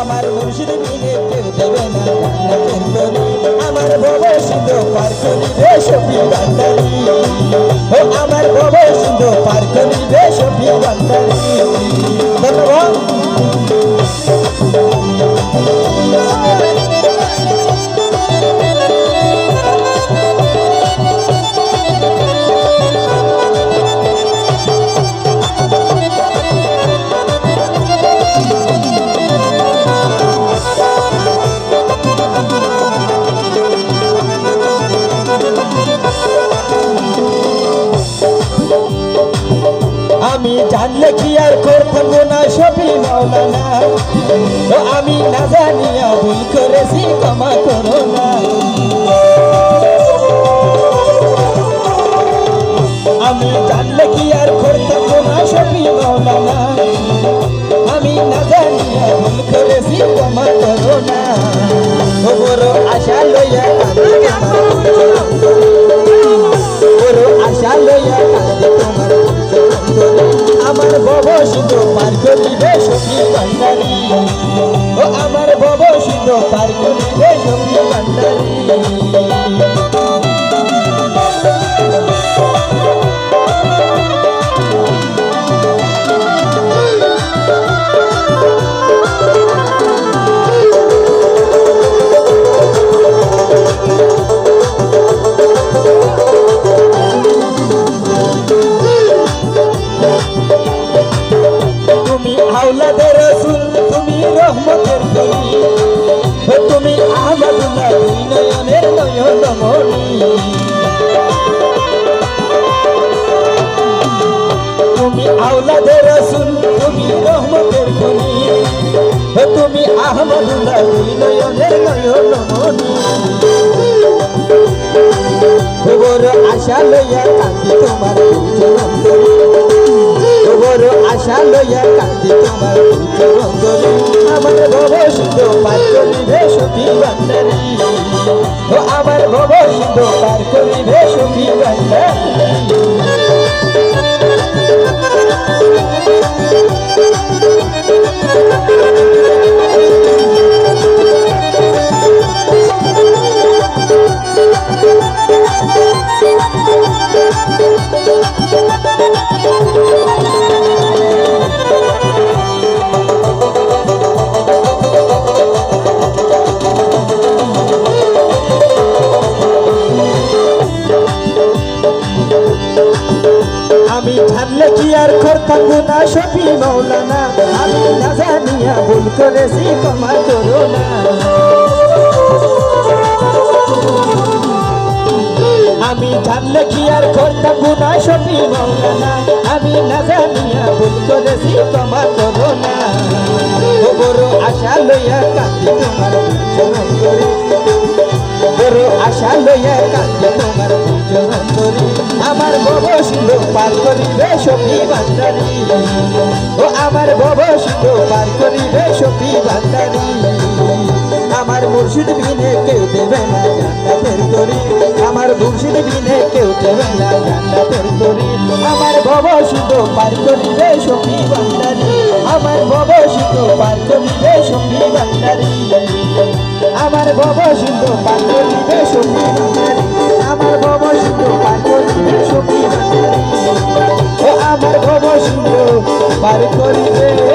আমার মুর্শিদ বিনে কেউ দেবে না আমার ভব সিন্ধু পার করিবে সফি ভান্ডারি ও আমার ভব সিন্ধু পার করিবে সফি ধন্যবাদ আমি জানলে কি আর করতাম না সবই মাওলানা। ও আমি না জানিয়া ভুল করেছি, ক্ষমা করো না। আমি জানলে কি আর করতাম না সবই মাওলানা। আমি না জানিয়া ভুল করেছি, ক্ষমা ভান্ডারি ও আমার বব সিন্ধু পার করিবে সখী ভান্ডারি তুমি আওলাদের রসুল, তুমি রহমতের কলি তুমি আহমদুল্লাহ নয়নের নয়নমণি। খবর আশা লইয়া কান্দি তোমার ধরি আশা লইয়া কান্দি তোমার আমার পার করিবে সখী ভান্ডারি আমি জানলে কি আর করতাম না সফি মৌলানা আমি না জানিয়া ভুল করেছি, ক্ষমা করো আমি জানলে কি আর করতাম না সফি মৌলানা আমি না জানিয়া ভুল করেছি, ক্ষমা করো না। বড় আশা লইয়া কান্দি তোমার চরণ করে আশা লইয়া কান্দে তোমার চরণ ধরি আমার বব সিন্ধু পার করিবে সখী ভান্ডারি। ও আমার বব সিন্ধু পার করিবে সখী ভান্ডারি। আমার মুর্শিদ বিনে কেউ দেবে না জান্নাতের তরি আমার মুর্শিদ বিনে কেউ দেবে না জান্নাতের তরি আমার ভব সিন্ধু পার করিবে সখী ভান্ডারি। আমার ভব সিন্ধু পার করিবে সখী ভান্ডারি। আমার ভব সিন্ধু করিবে সখী আমার ভব সিন্ধু করিবে সখী আমার ভব সিন্ধু, পার করিবে